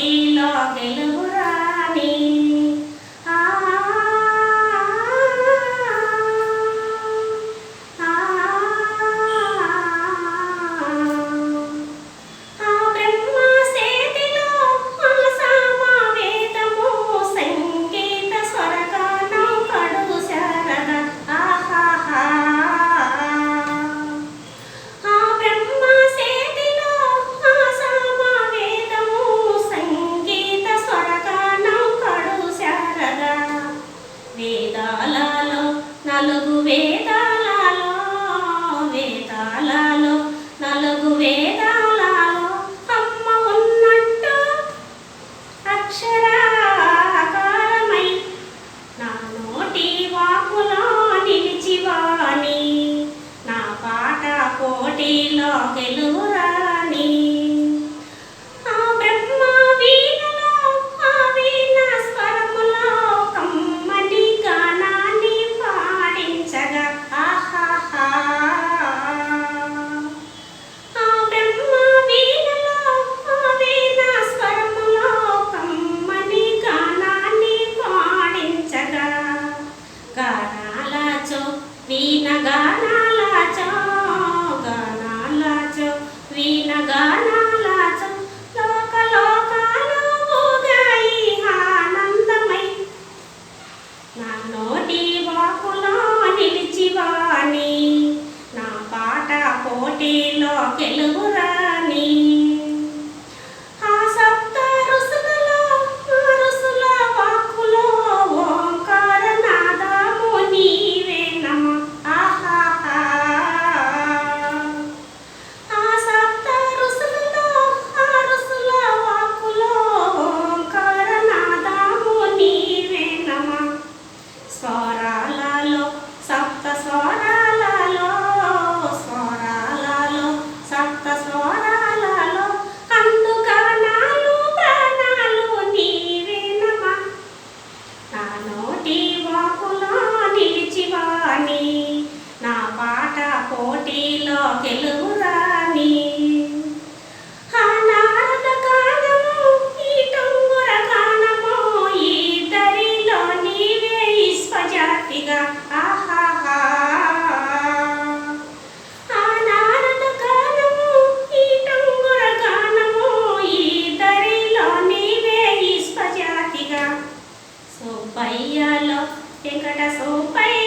In the. నలుగు వేదాలలో వేదాలలో నలుగు వేదాలలో అమ్మ ఉన్నట్టు అక్షరాకారమై నా నోటి వాకులో నిలిచివాణి. నా పాట పోటీలో గెలువు వీణ గానాలాచో గానాలాచో వీణ గానాలాచో లోక లోకాలు ఊగాయి ఆనందమై. నా నోటి వాకులో నిలిచివాణి నా పాట పోటీలో గెలువురా. తప్పునా నిలిచివాణి. నా పాట పోటీలో గెలువురా. వెంకట సూపయ్య